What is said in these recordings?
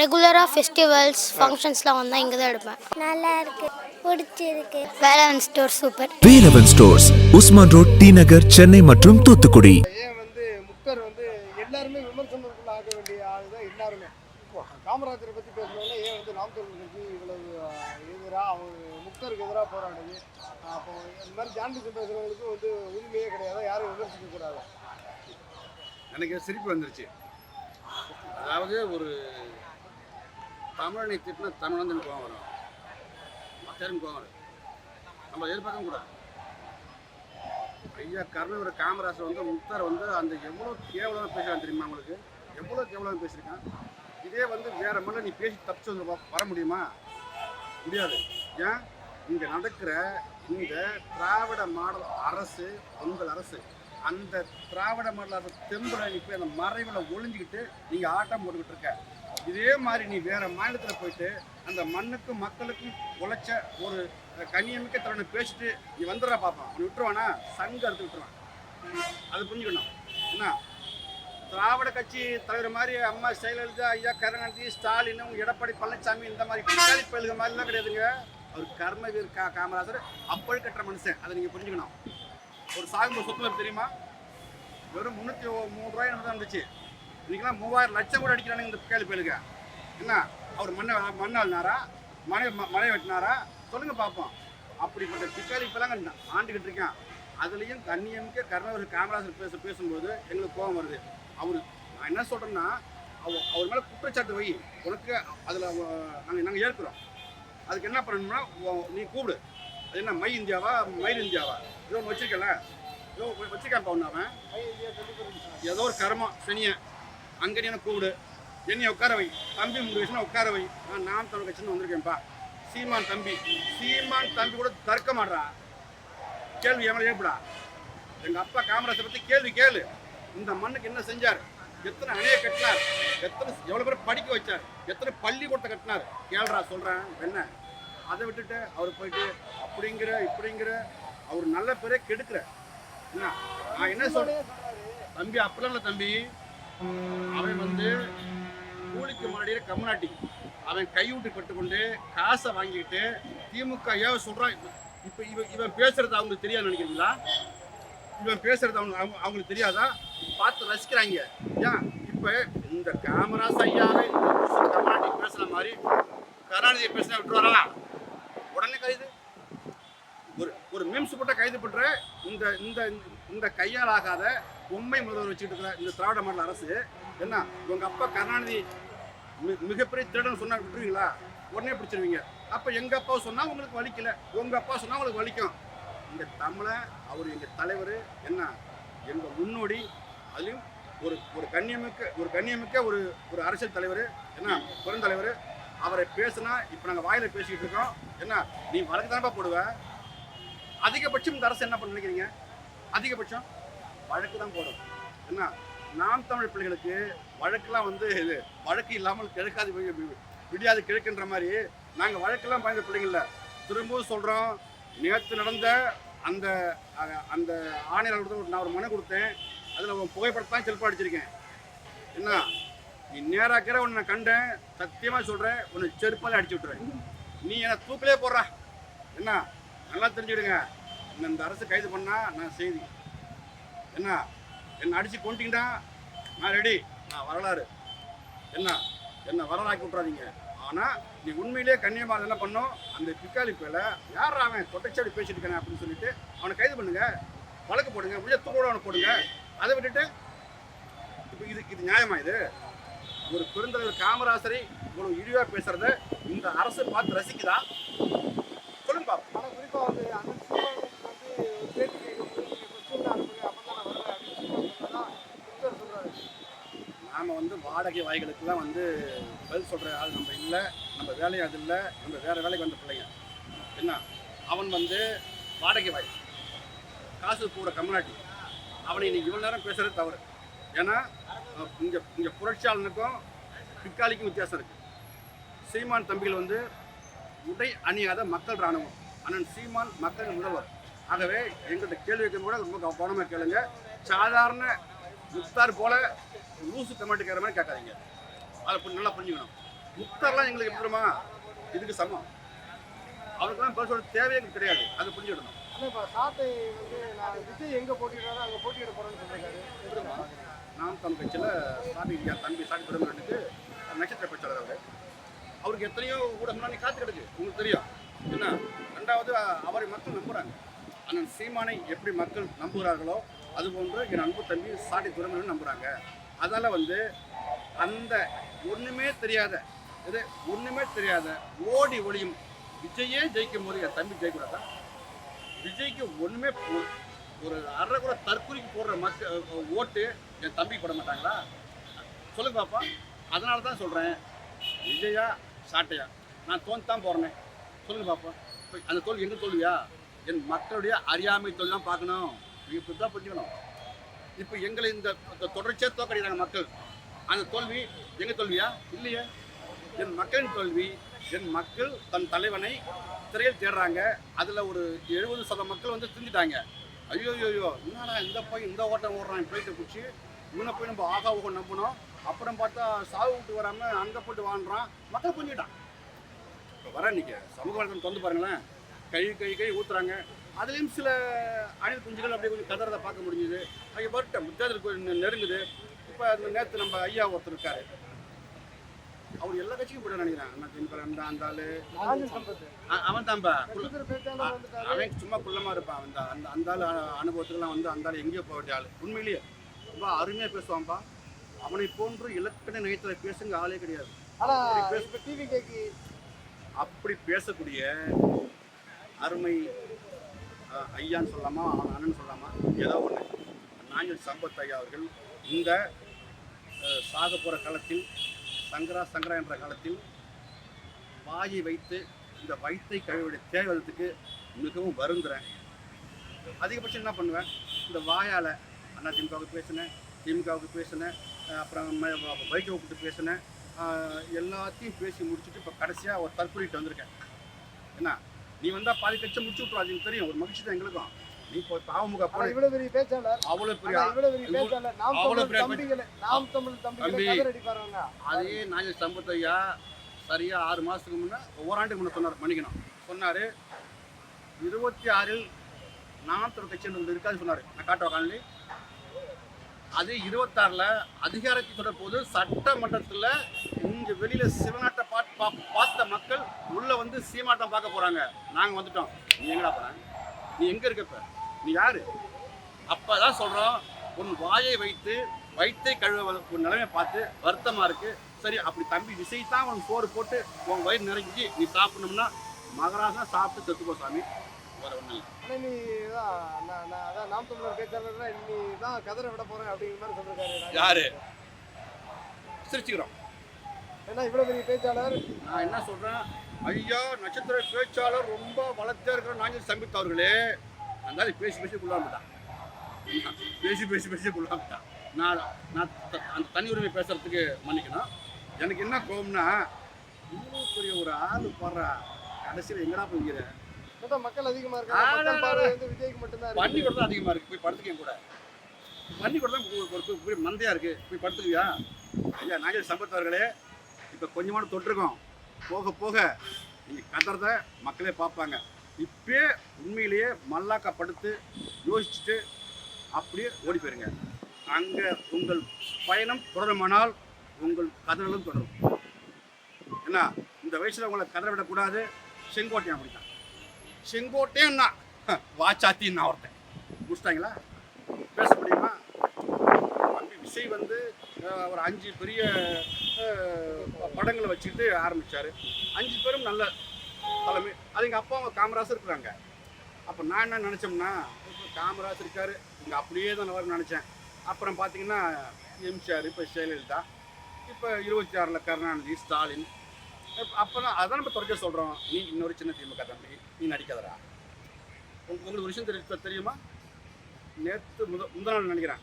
ரெகுலராக ஃபெஸ்டிவல்ஸ் ஃபங்க்ஷன்ஸ்லாம் வந்தால் இங்கே தான் எடுப்பேன். நல்லா இருக்கு பிடிச்சிருக்கு Velavan store super Velavan stores Usman road T Nagar Chennai மற்றும் தூத்துக்குடி. ஏன் வந்து முக்தர் வந்து எல்லாருமே விமர்சனத்துக்குள்ள ஆக வேண்டிய ஆள் தான் எல்லாருமே. காமராஜரை பற்றி பேசணும்னா ஏன் வந்து நாம் கட்சி இவ்வளவு எதிராக அவங்க முக்தருக்கு எதிராக போராடுது. அப்போ இந்த மாதிரி ஜான்டிசம் பேசுகிறவங்களுக்கு வந்து உரிமையே கிடையாது. யாரும் விமர்சிக்க கூடாது. எனக்கு சிரிப்பு வந்துருச்சு. அதாவது ஒரு தமிழனை திட்டினா தமிழ் வந்து கோவம் வரும். மற்ற கோவம் வரும் நம்ம எதிர்பார்க்க கூடாது ஐயா கருணவர் காமராஜர் வந்து முக்தார் வந்து அந்த எவ்வளோ கேவலமாக பேசுகிறான் தெரியுமா உங்களுக்கு? எவ்வளோ கேவலமாக பேசியிருக்கான்? இதே வந்து வேற மண்ணில் நீ பேசி தப்பிச்சு வந்து வர முடியுமா? முடியாது. ஏன்? இங்கே நடக்கிற இந்த திராவிட மாடல் அரசு உங்கள் அரசு அந்த திராவிட மாடல் அரசு தெம்புல நீ போய் அந்த மறைவில் ஒழிஞ்சுக்கிட்டு நீங்கள் ஆட்டம் போட்டுக்கிட்டு இருக்க. இதே மாதிரி நீ வேற மாநிலத்தில் போயிட்டு அந்த மண்ணுக்கும் மக்களுக்கும் உழைச்ச ஒரு கண்ணியமிக்க தருணை பேசிட்டு நீ வந்துடுறா பார்ப்பான் அவன் விட்டுருவானா? சங்கு அறுத்து விட்டுருவான். அது புரிஞ்சுக்கணும். என்ன? திராவிட கட்சி தலைவர் மாதிரி அம்மா ஜெயலலிதா ஐயா கருணாநிதி ஸ்டாலின் உங்க எடப்பாடி பழனிசாமி இந்த மாதிரி பின்னாடி பயிலுக மாதிரிலாம் கிடையாதுங்க. அவர் கர்மவீர் கா காமராஜர் அப்பல் கட்டுற மனுஷன். அதை நீங்கள் புரிஞ்சுக்கணும். ஒரு சாகும்போது சொத்துல தெரியுமா? வெறும் முந்நூற்றி மூணு ரூபாய் தான் இருந்துச்சு இன்றைக்கெல்லாம் மூவாயிரம் லட்சம் கூட அடிக்கிறானுங்க இந்த கேள்வி பயிலுங்க என்ன? அவர் மண்ணை மண்ணை அள்ளினாரா மழை மழை வெட்டினாரா? சொல்லுங்கள் பார்ப்போம் அப்படிப்பட்ட பிக்காளி இப்போலாம் ஆண்டுகிட்டு இருக்கேன். அதுலேயும் கண்ணியமிக்க கருணாவர் காமராஜர் பேச பேசும்போது எங்களுக்கு கோபம் வருது. அவர் நான் என்ன சொல்கிறேன்னா அவர் அவர் மேலே குற்றச்சாட்டு வை. உனக்கு அதில் நாங்கள் நாங்கள் ஏற்கிறோம். அதுக்கு என்ன பண்ணணும்னா நீ கூப்பிடு. அது என்ன மை இந்தியாவா மயில் இந்தியாவா? ஏதோ ஒன்று வச்சிருக்கல. ஏதோ வச்சிருக்கான் அவன் அவன். ஏதோ ஒரு கர்மம் சனியன் அங்கே நீ என்ன உட்கார வை. தம்பி முருகேசனை உட்கார வை. நான் நாம் தமிழ் கட்சின்னு வந்திருக்கேன்ப்பா. சீமான் தம்பி. சீமான் தம்பி கூட தர்க்க மாட்றா. கேள்வி எவ்வளோ ஏற்படா? எங்கள் அப்பா காமராஜரை பற்றி கேள்வி கேளு. இந்த மண்ணுக்கு என்ன செஞ்சார்? எத்தனை அணையை கட்டினார்? எத்தனை எவ்வளோ பேர் படிக்க வச்சார்? எத்தனை பள்ளிக்கூடத்தை கட்டினார்? கேள்றா சொல்கிறேன் என்ன? அதை விட்டுட்டு அவர் போயிட்டு அப்படிங்கிற இப்படிங்கிற அவர் நல்ல பேரே கெடுக்கிற என்ன? நான் என்ன சொல்றேன் தம்பி அப்படிலாம் இல்லை தம்பி. அவன் வந்து கூலிக்கு முன்னாடியே கம்முனாட்டி. அவன் கைவிட்டு கட்டுக்கொண்டு காசை வாங்கிட்டு திமுக ஏன் சொல்றான் இப்போ இவன் இவன் பேசுறது அவங்களுக்கு தெரியாது நினைக்கிறீங்களா? இவன் பேசுறது அவங்க அவங்க- அவங்களுக்கு தெரியாதா? பார்த்து ரசிக்கிறாங்க. ஏன்? இப்போ இந்த காமராஜ் ஐயாவே இந்த பேசுகிற பேசுற மாதிரி கருணாநிதி பேசினா விட்டுருவாரா உடனே கைது. ஒரு ஒரு மீம்ஸ் போட்டால் கைது பண்ணுற இந்த இந்த இந்த கையால் ஆகாத பொம்மை முதல்வர் வச்சுட்டு இருக்கிற இந்த திராவிட மாடல் அரசு என்ன உங்கள் அப்பா கருணாநிதி மிகப்பெரிய திருடன் சொன்னா விட்டுருவீங்களா உடனே பிடிச்சிருவீங்க. அப்போ எங்கள் அப்பா சொன்னால் உங்களுக்கு வலிக்கல. உங்கள் அப்பா சொன்னால் உங்களுக்கு வலிக்கும். இந்த தமிழை அவர் எங்கள் தலைவர் என்ன எங்கள் முன்னோடி அதுலேயும் ஒரு ஒரு கண்ணியமிக்க ஒரு கண்ணியமிக்க ஒரு ஒரு அரசியல் தலைவர் என்ன பெருந்தலைவர் அவரை பேசுனா இப்போ நாங்கள் வாயில் பேசிக்கிட்டு இருக்கோம். என்ன நீ வழக்கு தானப்பா போடுவ? அதிகபட்சம் இந்த அரசு என்ன பண்ண நினைக்கிறீங்க? அதிகபட்சம் வழக்கு தான் போடும். என்ன நாம் தமிழ் பிள்ளைகளுக்கு வழக்கெல்லாம் வந்து இது வழக்கு இல்லாமல் கிழக்காது விடியாது கிழக்குன்ற மாதிரி நாங்கள் வழக்கெல்லாம் பயந்த பிள்ளைங்கள திரும்பவும் சொல்கிறோம் நேற்று நடந்த அந்த அந்த ஆணையாளர் நான் ஒரு மனு கொடுத்தேன். அதில் உன் புகைப்படத்தான் செல்ஃபா அடிச்சிருக்கேன். என்ன நீ நேராக்கிற உன்னை நான் கண்டேன். சத்தியமாக சொல்கிறேன் உன்னை செருப்பாலே அடிச்சு விட்டுறேன் நீ என்னை தூக்கிலே போடுறா. என்ன நல்லா தெரிஞ்சுடுங்க இந்த இந்த அரசு கைது பண்ணால் நான் செய்தி. என்ன? என்னை அடித்து கொண்டிங்கன்னா நான் ரெடி நான் வரலாறு. என்ன? என்ன வரலாக்கி விட்றாதீங்க ஆனால் நீ உண்மையிலேயே கண்ணியமாக என்ன பண்ணோம் அந்த பிக்காளி பேல யார் அவன் கொட்டைச்சாடி பேசிட்டு இருக்கானே அப்படின்னு சொல்லிட்டு அவனை கைது பண்ணுங்க. வழக்கு போடுங்க. முடிஞ்ச தூக்கோட அவனை போடுங்க. அதை விட்டுட்டு இப்போ இது இது நியாயமா இது? ஒரு பெருந்தலைவர் காமராசரை இவ்வளவு இழிவாக பேசுறத இந்த அரசு பார்த்து ரசிக்குதா? சொல்லுங்க பாப்பா ஆனால் குறிப்பாக வந்து அந்த நாம் வந்து வாடகை வாய்களுக்கெல்லாம் வந்து பதில் சொல்கிற ஆள் நம்ம இல்லை நம்ம வேலையும் அது இல்லை நம்ம வேறு வேலைக்கு வந்த பிள்ளைங்க. என்ன? அவன் வந்து வாடகை வாய். காசு கூட கம்யூனாட்டி அவனை இன்னைக்கு இவ்வளோ நேரம் பேசுகிறது தவறு. ஏன்னா இங்கே இங்கே புரட்சியாளனுக்கும் பிக்காலிக்கும் வித்தியாசம் இருக்குது சீமான் தம்பிகள் வந்து உடை அணியாத மக்கள் இராணுவம். அண்ணன் சீமான் மக்கள் முதல்வர். ஆகவே எங்கள்கிட்ட கேள்வி வைக்கும் கூட ரொம்ப கவ- கவனமா கேளுங்க. சாதாரண முக்தார் போல லூசு கமெண்ட் கேட்குற மாதிரி கேட்காதீங்க. அதை நல்லா புரிஞ்சுக்கணும். முக்தார்லாம் எங்களுக்கு எப்படி தெரியுமா? இதுக்கு சமம். அவருக்கெல்லாம் பேர் சொல்ல தேவையே கிடையாது அது வந்து நான் தம் கட்சியில் சாமி என் தம்பி சாமி பெருமகனுக்கு நட்சத்திர பேச்சாளர் அவர். அவருக்கு எத்தனையோ ஊடகம்லாம் காத்து கிடக்கு உங்களுக்கு தெரியும். என்ன? ரெண்டாவது அவரை மக்கள் நம்புகிறாங்க அண்ணன் சீமானை எப்படி மக்கள் நம்புகிறார்களோ அதுபோன்று என் அன்பு தம்பி சாட்டி துறைமுகன் நம்புகிறாங்க அதனால் வந்து அந்த ஒன்றுமே தெரியாத இது ஒன்றுமே தெரியாத ஓடி ஒளியும் விஜயே ஜெயிக்கும் போது என் தம்பி ஜெயிக்கூடாதா விஜய்க்கு ஒன்றுமே ஒரு- ஒரு அரை கூட தற்கொலைக்கு போடுற மக்கள் ஓட்டு என் தம்பி போட மாட்டாங்களா? சொல்லுங்க பாப்பா. அதனால தான் சொல்கிறேன் விஜயா சாட்டையா? நான் தோந்து தான் போகிறேன் சொல்லுங்க பாப்பா. அந்த தோல்வி எங்கே தோல்வியா? என் மக்களுடைய அறியாமை தோல்வி தான் பார்க்கணும். இப்போ தான் புரிஞ்சுக்கணும். இப்போ எங்களை இந்த தொடர்ச்சியாக தோக்கடிக்கிறாங்க மக்கள். அந்த தோல்வி எங்கள் தோல்வியா? இல்லையே. என் மக்களின் தோல்வி என் மக்கள் தன் தலைவனை திரையில் தேடுறாங்க. அதில் ஒரு எழுபது சதம் மக்கள் வந்து திரிஞ்சிட்டாங்க. ஐயோ ஐயோ என்னடா இந்த போய் இந்த ஓட்டம் ஓடுறான் பிளேட்டை பிடிச்சி இவனை போய் நம்ம ஆகா ஊகம் நம்பணும். அப்புறம் பார்த்தா சாவு விட்டு வராமல் அங்கே போட்டு வாழ்றான். மக்கள் புரிஞ்சுட்டான் இப்போ வர இன்னைக்கு. சமூக வலைத்தளம் திறந்து பாருங்களேன். கை கை கை ஊத்துறாங்க. அதுலேயும் சில அணில் குஞ்சுகள் அப்படியே கொஞ்சம் கதறதை பார்க்க முடிஞ்சுது. அங்கே வரட்டும் தேர்தல் கொஞ்சம் நெருங்குது. இப்போ அந்த நேற்று நம்ம ஐயா ஒருத்தர் இருக்காரு. அவர் எல்லா கட்சிக்கும் போய்ட்டு நினைக்கிறேன். அந்த ஆளு அவன் தான்பா. அவன் சும்மா குள்ளமா இருப்பான். அந்த அந்த அந்த ஆள் அனுபவத்துக்குலாம் வந்து அந்த ஆள் எங்கேயோ போக வேண்டிய ஆள். உண்மையிலேயே ரொம்ப அருமையா பேசுவான்பா. அவனை போன்று இலக்கண நயத்துல பேசுங்க ஆளே கிடையாது. அப்படி பேசக்கூடிய அருமை ஐயான்னு சொல்லலாமா அண்ணன் சொல்லலாமா ஏதோ ஒன்று நாஞ்சல் சம்பத் ஐயா அவர்கள் இந்த சாக போகிற காலத்தில் சங்கரா சங்கரா என்ற காலத்தில் வாயை வைத்து இந்த வயிற்றை கழுவிட தேவதற்கு மிகவும் வருந்துறேன். அதிகபட்சம் என்ன பண்ணுவேன்? இந்த வாயால் அண்ணா திமுகவுக்கு பேசினேன் திமுகவுக்கு பேசினேன் அப்புறம் பைக்கை கூப்பிட்டு பேசினேன் எல்லாத்தையும் பேசி முடிச்சுட்டு இப்போ கடைசியாக ஒரு தற்கொலைட்டு வந்திருக்கேன். என்ன? நீ வந்தால் பாதி கட்சி முடிச்சு விட்ருவா அது தெரியும். ஒரு மகிழ்ச்சி தான் எங்களுக்கும். நீ இப்போ ஆனா போன இவ்வளவு பெரிய பேச்சாளர். அவ்வளோ பெரிய இவ்வளவு பெரிய பேச்சாளர். நாம் அவ்வளவு தமிழ் தம்பிகளை நாம் தமிழ் தம்பிகளை அதே நாஞ்சல் சம்பத்தையா சரியாக ஆறு மாதத்துக்கு முன்னே ஓராண்டுக்கு முன்னே சொன்னார் மன்னிக்கணும். சொன்னார் இருபத்தி ஆறில் நாமத்தோட கட்சி ஒன்று இருக்காதுன்னு சொன்னார். நான் காட்டுவா காணொலி அது இருபத்தாறில் அதிகாரத்தை தொடர போது சட்டமன்றத்தில் இங்கே வெளியில் சிவநாட்டை பா பார்த்த மக்கள் உள்ளே வந்து சீமாட்டம் பார்க்க போகிறாங்க நாங்கள் வந்துட்டோம். நீ எங்கடா போற நீ எங்கே இருக்க இப்ப? நீ யாரு? அப்போ தான் சொல்கிறோம் உன் வாயை வைத்து வயிற்றை கழுவ ஒரு நிலைமை பார்த்து வருத்தமாக இருக்குது சரி அப்படி தம்பி விசை தான் உனக்கு சோறு போட்டு உன் வயிறு நிறைஞ்சி நீ சாப்பிடணும்னா மகராசனா சாப்பிட்டு செத்துப்போ சாமி. வேற ஒன்றும் இல்லை. நீ தான் நான் அதான் நாம் தமிழர் பேச்சாளர் நீ தான் கதரை விட போறேன் அப்படிங்கிற மாதிரி சொல்லிருக்காரு. யாரு? சிரிச்சுக்கிறோம். ஏன்னா இவ்வளவு பெரிய பேச்சாளர். நான் என்ன சொல்றேன்? ஐயா நட்சத்திர பேச்சாளர் ரொம்ப வளர்த்தே இருக்கிற நாங்கள் சம்பித் அவர்களே அந்த ஆளு பேசி பேசி குள்ளாமிட்டான் பேசி பேசி பேசி குள்ளாமிட்டான் நான் நான் அந்த தனி உரிமை பேசுறதுக்கு மன்னிக்கணும். எனக்கு என்ன கோவம்னா இவ்வளோ பெரிய ஒரு ஆள் பாடுறா கடைசியில் எங்கடா போய்கிற மக்கள் அதிகமா இருக்காங்க. விஜய்க்கு மட்டும்தான் பண்ணி இருக்கு கூட தான் அதிகமாக இருக்குது போய் படுத்துக்க கூட. பண்ணி கூட தான் மந்தையாக இருக்குது போய் படுத்துக்குவியா? ஐயா நாகேஷ் சம்பத் அவர்களே இப்போ கொஞ்சமான தொட்டிருக்கோம். போக போக நீங்கள் கதறத மக்களே பார்ப்பாங்க. இப்பயே உண்மையிலேயே மல்லாக்கா படுத்து யோசிச்சுட்டு அப்படியே ஓடி போயிருங்க. அங்கே உங்கள் பயணம் தொடருமானால் உங்கள் கதறலும் தொடரும். என்ன? இந்த வயசில் உங்களை கதற விடக்கூடாது செங்கோட்டையன் அப்படித்தான். செங்கோட்டையன்னா நான் வாச்சாத்தின்னு நான் ஒருத்தன். முடிச்சிட்டாங்களா பேச முடியுமா? அங்கே விசை வந்து ஒரு அஞ்சு பெரிய படங்களை வச்சுக்கிட்டு ஆரம்பித்தார் அஞ்சு பேரும் நல்ல தலைமை. அது எங்கள் அப்பா காமராசர் இருக்கிறாங்க. அப்போ நான் என்ன நினச்சோம்னா காமராஜ் இருக்கார். இங்கே அப்படியே தான் வரும் நினச்சேன். அப்புறம் பார்த்தீங்கன்னா எம்ஜிஆர் இப்போ ஜெயலலிதா இப்போ இருபத்தி ஆறில் கருணாநிதி ஸ்டாலின். அப்போ தான் அதான் நம்ம தொடர்ச்சியாக சொல்கிறோம் நீ இன்னொரு சின்ன திமுக தம்பி நீ நடிக்காதரா உங்களுக்கு ஒரு விஷயம் தெரி தெரியுமா? நேற்று முத முந்தா நாள் நினைக்கிறேன்.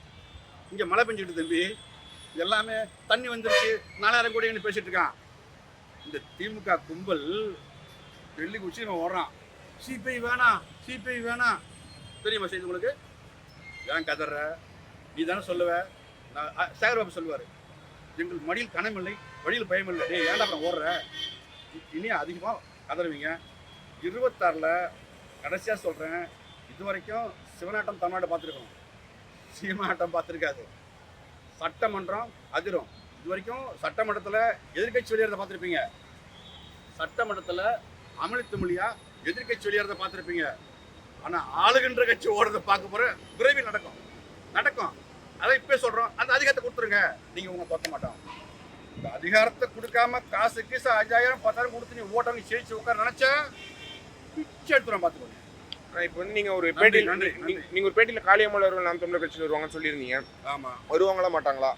இங்கே மழை பெஞ்சுக்கிட்டு தம்பி எல்லாமே தண்ணி வந்துருச்சு. நாலாயிரம் கோடின்னு பேசிட்டு இருக்கான். இந்த திமுக கும்பல் டெல்லி குச்சி நம்ம ஓடுறான். சிபிஐ வேணாம் சிபிஐ வேணாம். தெரியுமா செய்தி உங்களுக்கு? ஏன் கதற? நீ தானே சொல்லுவ. நான் சேகர் பாபு சொல்லுவார். எங்கள் மடியில் கனமில்லை வழியில் பயமில்லை. டே ஏன்டா அப்புறம் ஓடுற? இ- இனி அதிகமாக கதறுவீங்க. இருபத்தாறில் கடைசியாக சொல்கிறேன் இது வரைக்கும் சிவனாட்டம் தமிழ்நாட்டை பார்த்துருக்கோம் சீமாட்டம் பார்த்துருக்காது. சட்டமன்றம் அதிரும். இது வரைக்கும் சட்டமன்றத்தில் எதிர்க்கட்சி வெளியேறத பார்த்துருப்பீங்க. சட்டமன்றத்தில் அமளித்து மொழியாக எதிர்கட்சி வெளியேறத பார்த்துருப்பீங்க. ஆனால் ஆளுகின்ற கட்சி ஓடுறத பார்க்க போகிற விரைவில் நடக்கும். நடக்கும். அதை இப்போ சொல்கிறோம் அந்த அதிகாரத்தை கொடுத்துருங்க. நீங்கள் உங்களை தோக்க மாட்டோம். இந்த அதிகாரத்தை கொடுக்காம காசு கீசு அஞ்சாயிரம் பத்தாயிரம் கொடுத்து நீ ஓட்டவங்க நீ ஜெயிச்சு உட்கார நினச்சா பிச்சை எடுத்துரும் பார்த்துக்கோங்க. இப்போ வந்து நீங்க ஒரு பேட்டியில் நன்றி, நீ- நீ- நீங்க ஒரு பேட்டியில் காளியம்மாள் அவர்கள் நாம் தமிழர் கட்சியில் வருவாங்கன்னு சொல்லியிருந்தீங்க. ஆமாம் வருவாங்களா மாட்டாங்களா?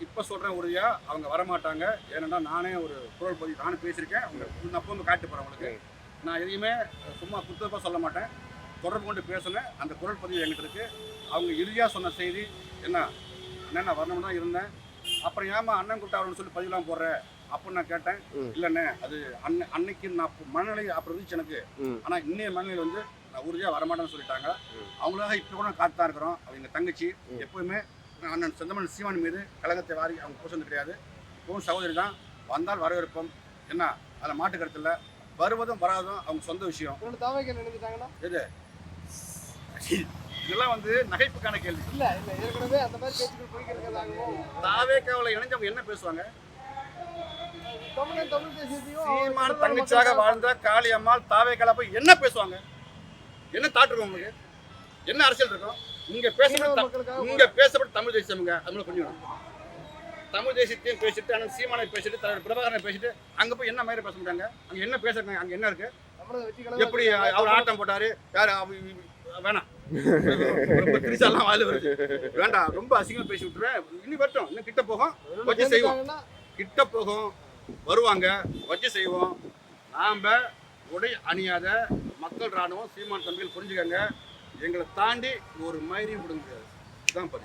இப்போ சொல்கிறேன் உறுதியா அவங்க வரமாட்டாங்க. ஏன்னா நானே ஒரு குரல் பதிவு நானும் பேசியிருக்கேன். அவங்க நான் வந்து காட்டு போகிறேன் உங்களுக்கு. நான் எதையுமே சும்மா புத்தகமாக சொல்ல மாட்டேன். தொடர்பு கொண்டு பேசினேன் அந்த குரல் பதிவு என்கிட்ட இருக்கு. அவங்க இறுதியாக சொன்ன செய்தி என்ன அண்ணன் நான் வரணும்னு தான் இருந்தேன். அப்புறம் ஏமா அண்ணன் அவர்னு சொல்லி பதிவுலாம் போடுறேன் அப்படின்னு நான் கேட்டேன். இல்லைண்ணே அது அன்னை அன்னைக்கு நான் அப்போ மனநிலை அப்புறம் இருந்துச்சு எனக்கு. ஆனால் இன்னைய மனநிலை வந்து நான் உறுதியாக வரமாட்டேன்னு சொல்லிட்டாங்க. அவங்களாக இப்போ கூட காத்து தான் இருக்கிறோம். அவங்க தங்கச்சி. எப்போவுமே அண்ணன் செந்தமன் சீமான் மீது கழகத்தை வாரி அவங்க பூசந்து கிடையாது. இப்பவும் சகோதரி தான் வந்தால் வரவேற்போம். என்ன? அதில் மாட்டு கருத்து இல்லை. வருவதும் வராதும் அவங்க சொந்த விஷயம். நினைஞ்சிட்டாங்கன்னா இதெல்லாம் வந்து நகைப்புக்கான கேள்வி. இல்ல இல்ல. ஏற்கனவே அந்த மாதிரி பேச்சுக்கள் தாவே கவலை இணைஞ்சவங்க என்ன பேசுவாங்க? சீமான் தங்கச்சியாக வாழ்ந்த காளியம்மாள் தாவே கலப்பை என்ன பேசுவாங்க? என்ன தாட்டு இருக்கும் உங்களுக்கு? என்ன அரசியல் இருக்கும்? இங்க பேசப்பட்ட இங்க பேசப்பட்ட தமிழ் தேசியமுங்க அது கொஞ்சம் தமிழ் தேசியத்தையும் பேசிட்டு அண்ணன் சீமானை பேசிட்டு தலைவர் பிரபாகரனை பேசிட்டு அங்க போய் என்ன மாதிரி பேச முடியாங்க அங்க என்ன பேசுறாங்க? அங்க என்ன இருக்கு? எப்படி அவர் ஆட்டம் போட்டாரு? யாரு வேணாம். ரொம்ப திரிசாலாம் வருது. வேண்டாம் ரொம்ப அசிங்கமா பேசி விட்டுருவேன். இனி வரட்டும். இன்னும் கிட்ட போகும். வச்சு செய்வோம். கிட்ட போகும். வருவாங்க வச்சு செய்வோம். நாம உடை அணியாத மக்கள் ராணுவம் சீமான் தம்பிகள் புரிஞ்சுக்கங்க. எங்களை தாண்டி ஒரு மயிரையும் விட முடியாது இதுதான் பதிவு.